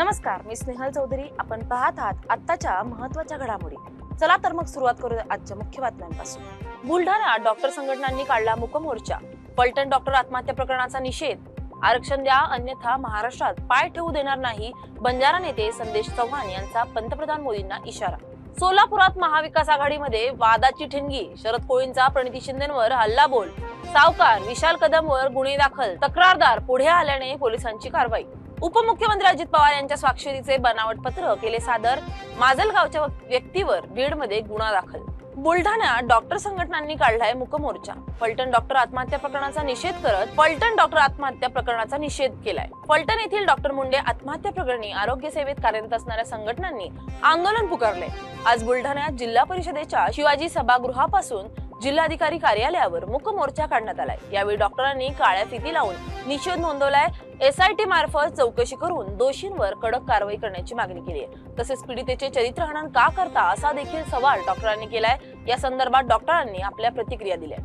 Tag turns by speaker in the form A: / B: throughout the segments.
A: नमस्कार मी स्नेहल चौधरी. आपण पाहत आहात आत्ताच्या महत्त्वाच्या घडामोडी. चला तर मग सुरुवात करूया आजच्या मुख्य बातम्यांपासून. बुलढाणा डॉक्टर संघटनांनी काढला मुकमोर्चा. पलटण डॉक्टर आत्महत्या प्रकरणाचा निषेध. आरक्षण द्या अन्यथा महाराष्ट्रात पाय ठेवू देणार नाही बंजारा नेते संदेश चव्हाण यांचा पंतप्रधान मोदींना इशारा. सोलापुरात महाविकास आघाडीमध्ये वादाची ठिणगी. शरद कोळींचा प्रणिती शिंदेवर हल्ला बोल सावकार विशाल कदमवर गुन्हे दाखल. तक्रारदार पुढे आल्याने पोलिसांची कारवाई. उपमुख्यमंत्री अजित पवार यांच्या स्वाक्षरीचे बनावट पत्र केले सादर. माजलगावच्या व्यक्तीवर बीडमध्ये गुन्हा दाखल. बुलढाणा डॉक्टर संघटनांनी काढलाय मुकमोर्चा. फलटण डॉक्टर आत्महत्या प्रकरणाचा निषेध करत फलटण डॉक्टर आत्महत्या प्रकरणाचा निषेध केलाय. फलटण येथील डॉक्टर मुंडे आत्महत्या प्रकरणी आरोग्य सेवेत कार्यरत असणाऱ्या संघटनांनी आंदोलन पुकारले आज बुलढाण्यात जिल्हा परिषदेच्या शिवाजी सभागृहापासून जिल्हाधिकारी कार्यालयावर मुकमोर्चा काढण्यात आलाय. यावेळी डॉक्टरांनी काळ्या फिती लावून निषेध नोंदवलाय. एसआयटी मार्फत चौकशी करून दोषींवर कडक कारवाई करण्याची मागणी केली आहे. तसेच पीडितेचे चरित्रहनन का करता असा देखील सवाल डॉक्टरांनी केलाय. या संदर्भात डॉक्टरांनी आपल्या प्रतिक्रिया दिल्या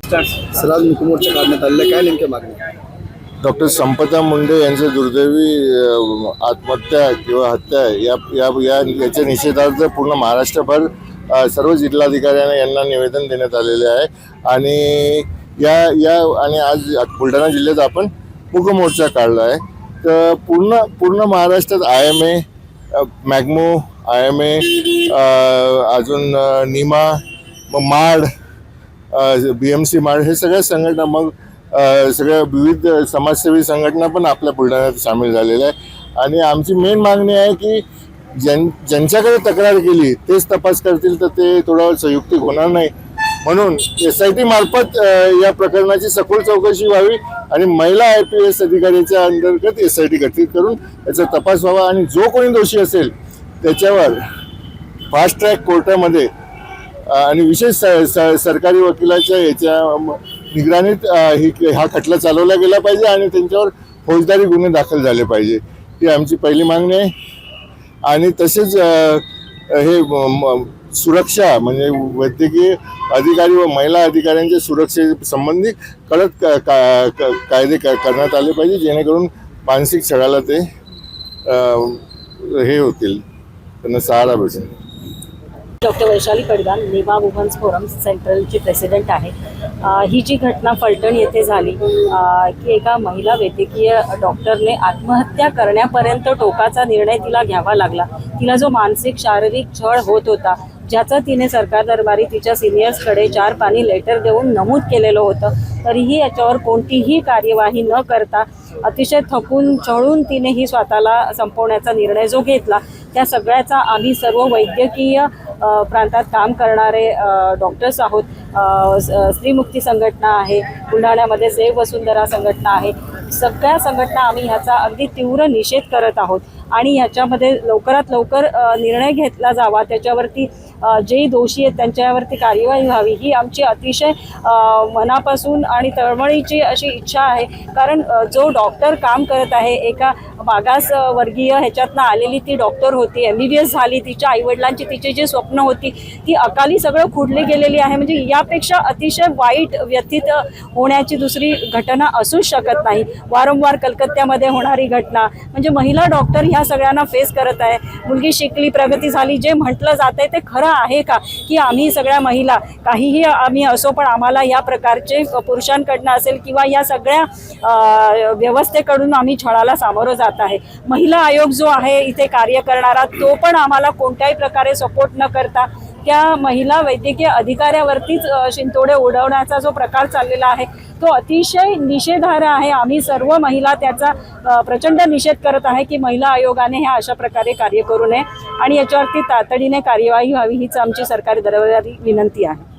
B: डॉक्टर संपदा मुंडे यांचं दुर्दैवी आत्महत्या किंवा हत्या या या या याच्या निषेधार्थ पूर्ण महाराष्ट्रभर सर्व जिल्हाधिकाऱ्यांना यांना निवेदन देण्यात आलेले आहे. आणि या या आणि आज बुलढाणा जिल्ह्यात आपण मुकमोर्चा काढला आहे. तर पूर्ण पूर्ण महाराष्ट्रात आय एम ए मॅग्मो आय एम ए अजून निमा मग माड बी एम सी माड हे सगळ्या संघटना मग सगळ्या विविध समाजसेवी संघटना पण आपल्या बुलढाण्यात सामील झालेल्या आहे आणि आमची मेन मागणी आहे की ज्यां ज्यांच्याकडे तक्रार केली तेच तपास करतील तर ते थोडा संयुक्तिक होणार नाही. म्हणून एस आय टी मार्फत या प्रकरणाची सखोल चौकशी व्हावी आणि महिला आय पी एस अधिकाऱ्याच्या अंतर्गत एस आय टी गठीत करून याचा तपास व्हावा. आणि जो कोणी दोषी असेल त्याच्यावर फास्ट ट्रॅक कोर्टामध्ये आणि विशेष स- स- सरकारी वकिलाच्या याच्या निगराणीत ही हा खटला चालवला गेला पाहिजे आणि त्यांच्यावर फौजदारी गुन्हे दाखल झाले पाहिजे. ही आमची पहिली मागणी आहे. आणि तसेच हे सुरक्षा म्हणजे वैद्यकीय अधिकारी व महिला अधिकाऱ्यांच्या सुरक्षे संबंधी कडक का- का- का- कायदे क- करण्यात आले पाहिजे जेणेकरून मानसिक छळाला ते हे होतील. त्यांना सहारा भेटेल.
C: डॉक्टर वैशाली पडगान नेमा वुमन्स फोरम सेंट्रलची प्रेसिडेंट आहे. ही जी घटना फलटण येथे झाली की एका महिला वैद्यकीय डॉक्टरने आत्महत्या करण्यापर्यंत टोकाचा निर्णय तिला घ्यावा लागला. तिला जो मानसिक शारीरिक छळ होत होता ज्याचं तिने सरकार दरबारी तिच्या सिनियर्सकडे चार पाणी लेटर देऊन नमूद केलेलं होतं. तरीही याच्यावर कोणतीही कार्यवाही न करता अतिशय थकून चळून तिने ही स्वतःला संपवण्याचा निर्णय जो घेतला त्या सगळ्याचा आम्ही सर्व वैद्यकीय प्रांतात काम करणारे डॉक्टर्स आहोत. स्त्रीमुक्ती संघटना आहे बुलढाण्यामध्ये सेव वसुंधरा संघटना आहे. सगळ्या संघटना आम्ही ह्याचा अगदी तीव्र निषेध करत आहोत. आणि ह्याच्यामध्ये लवकरात लवकर निर्णय घेतला जावा. त्याच्यावरती जे दोषी आहेत त्यांच्यावरती कार्यवाही व्हावी. ही आमची अतिशय मनापासून आणि तळमळीची अशी इच्छा आहे. कारण जो डॉक्टर काम करत आहे एका मागास वर्गीय ह्याच्यातनं आलेली ती डॉक्टर होती एम बी बी एस झाली तिच्या आईवडिलांची तिची जी स्वप्न होती ती अकाली सगळं खुडली गेलेली आहे. म्हणजे यापेक्षा अतिशय वाईट व्यथित होण्याची दुसरी घटना असूच शकत नाही. वारंवार कलकत्त्यामध्ये होणारी घटना. म्हणजे महिला डॉक्टर ह्या सगळ्यांना फेस करत आहे. मुलगी शिकली प्रगती झाली जे म्हटलं जात आहे ते खरं आहे का? की आम्ही सगळ्या महिला काहीही आम्ही असो पण आम्हाला या प्रकारचे पुरुषांकडनं असेल किंवा या सगळ्या व्यवस्थेकडून आम्ही छळाला सामोरं जात आहे. महिला आयोग जो आहे इथे कार्य करणारा तो पण आम्हाला कोणत्याही प्रकारे सपोर्ट न करता त्या महिला वैद्यकीय अधिकाऱ्यावरतीच शिंतोडे उडवण्याचा जो प्रकार चाललेला आहे तो अतिशय निषेधार्ह आहे. आम्ही सर्व महिला त्याचा प्रचंड निषेध करत आहे की महिला आयोगाने ह्या अशा प्रकारे कार्य करू नये आणि याच्यावरती तातडीने कार्यवाही व्हावी हीच आमची सरकारी दरबारी विनंती आहे.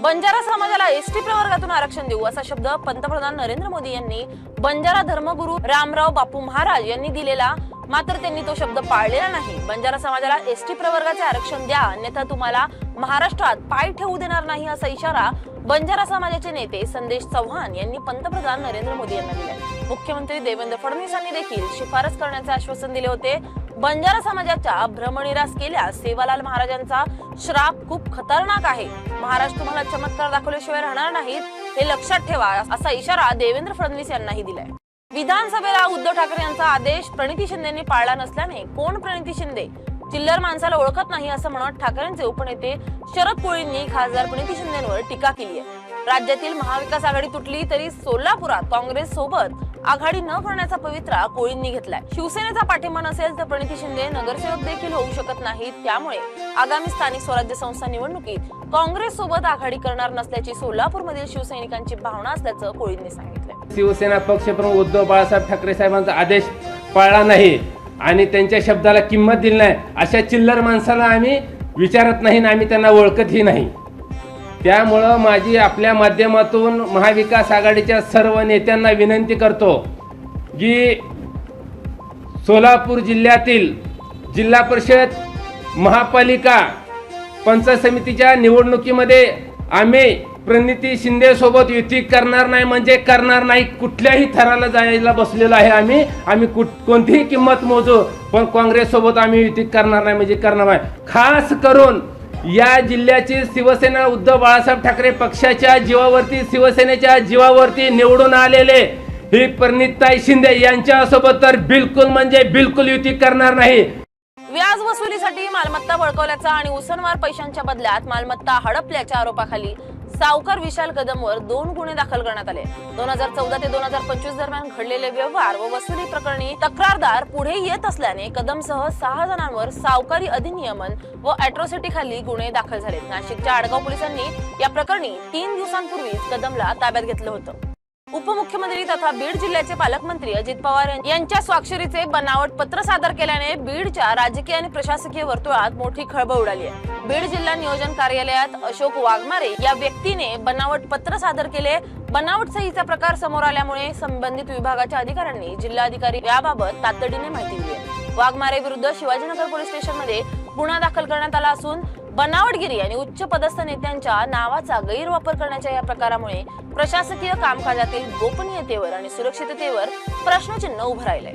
A: बंजारा समाजाला एसटी प्रवर्गातून आरक्षण देऊ असा शब्द पंतप्रधान नरेंद्र मोदी यांनी बंजारा धर्मगुरू रामराव बापू महाराज यांनी दिलेला मात्र त्यांनी तो शब्द पाळलेला नाही. बंजारा समाजाला एसटी प्रवर्गाचे आरक्षण द्या अन्यथा तुम्हाला महाराष्ट्रात पाय ठेवू देणार नाही असा इशारा बंजारा समाजाचे नेते संदेश चव्हाण यांनी पंतप्रधान नरेंद्र मोदी यांना दिलाय मुख्यमंत्री देवेंद्र फडणवीस यांनी देखील शिफारस करण्याचे आश्वासन दिले होते. बंजारा समाजाच्या भ्रमनिरास केल्यास सेवालाल महाराजांचा श्राप खूप खतरनाक आहे. महाराज तुम्हाला चमत्कार दाखवल्याशिवाय राहणार नाहीत हे लक्षात ठेवा असा इशारा देवेंद्र फडणवीस यांनाही दिलाय. विधानसभेला उद्धव ठाकरे यांचा आदेश प्रणिती शिंदेनी पाळला नसल्याने कोण प्रणिती शिंदे? चिल्लर माणसाला ओळखत नाही असं म्हणत ठाकरेंचे उपनेते शरद कोळींनी खासदार प्रणिती शिंदेवर टीका केली आहे. राज्यातील महाविकास आघाडी तुटली तरी सोलापुरात काँग्रेस सोबत आघाडी न करण्याचा पवित्रा कोळींनी घेतलाय. शिवसेनेचा पाठिंबा नसेल तर प्रणिती शिंदे नगरसेवक देखील होऊ शकत नाहीत. त्यामुळे आगामी स्थानिक स्वराज्य संस्था निवडणुकीत काँग्रेस सोबत आघाडी करणार नसल्याची सोलापूरमधील शिवसैनिकांची भावना असल्याचं कोळींनी सांगितलं
D: शिवसेना पक्षप्रमुख उद्धव बाळासाहेब ठाकरे साहेबांचा आदेश पाळला नाही आणि त्यांच्या शब्दाला किंमत दिली नाही. अशा चिल्लर माणसाला आम्ही विचारत नाही आणि आम्ही त्यांना ओळखतही नाही. त्यामुळं माझी आपल्या माध्यमातून महाविकास आघाडीच्या सर्व नेत्यांना विनंती करतो की सोलापूर जिल्ह्यातील जिल्हा परिषद महापालिका पंचायत समितीच्या निवडणुकीमध्ये आम्ही प्रणिती शिंदेसोबत युती करणार नाही म्हणजे करणार नाही कुठल्याही थराला जायला बसलेलो आहे आम्ही. आम्ही कुठ कोणतीही किंमत मोजू पण काँग्रेससोबत आम्ही युती करणार नाही म्हणजे करणार नाही. खास करून या जिल्ह्याची शिवसेना उद्धव बाळासाहेब ठाकरे पक्षाच्या जीवावरती शिवसेनेच्या जीवावरती निवडून आलेले ही प्रणिताई शिंदे यांच्यासोबत तर बिलकुल म्हणजे बिलकुल युती करणार नाही.
A: व्याज वसुलीसाठी मालमत्ता बळकवल्याचा आणि उसनवार पैशांच्या बदल्यात मालमत्ता हडपल्याच्या आरोपाखाली सावकार विशाल कदमवर दोन गुन्हे दाखल करण्यात आले. दोन हजार चौदा ते दोन हजार पंचवीस दरम्यान घडलेले व्यवहार व वसुली प्रकरणी तक्रारदार पुढे येत असल्याने कदमसह सहा जणांवर सावकारी अधिनियमन व अॅट्रॉसिटी खाली गुन्हे दाखल झालेत. नाशिकच्या आडगाव पोलिसांनी या प्रकरणी तीन दिवसांपूर्वीच कदमला ताब्यात घेतलं होतं. उपमुख्यमंत्री तथा बीड जिल्ह्याचे पालकमंत्री अजित पवार यांच्या स्वाक्षरीचे बनावट पत्र सादर केल्याने बीडच्या राजकीय आणि प्रशासकीय वर्तुळात मोठी खळबळ उडाली आहे. बीड जिल्हा नियोजन कार्यालयात अशोक वाघमारे या व्यक्तीने बनावट पत्र सादर केले. बनावट सहीचा प्रकार समोर आल्यामुळे संबंधित विभागाच्या अधिकाऱ्यांनी जिल्हाधिकारी याबाबत तातडीने माहिती दिली वाघमारे विरुद्ध शिवाजीनगर पोलीस स्टेशनमध्ये गुन्हा दाखल करण्यात आला असून बनावटगिरी आणि उच्च पदस्थ नेत्यांच्या नावाचा गैरवापर करण्याच्या या प्रकारामुळे प्रशासकीय कामकाजातील गोपनीयतेवर आणि सुरक्षिततेवर प्रश्नचिन्ह उभं राहिलंय.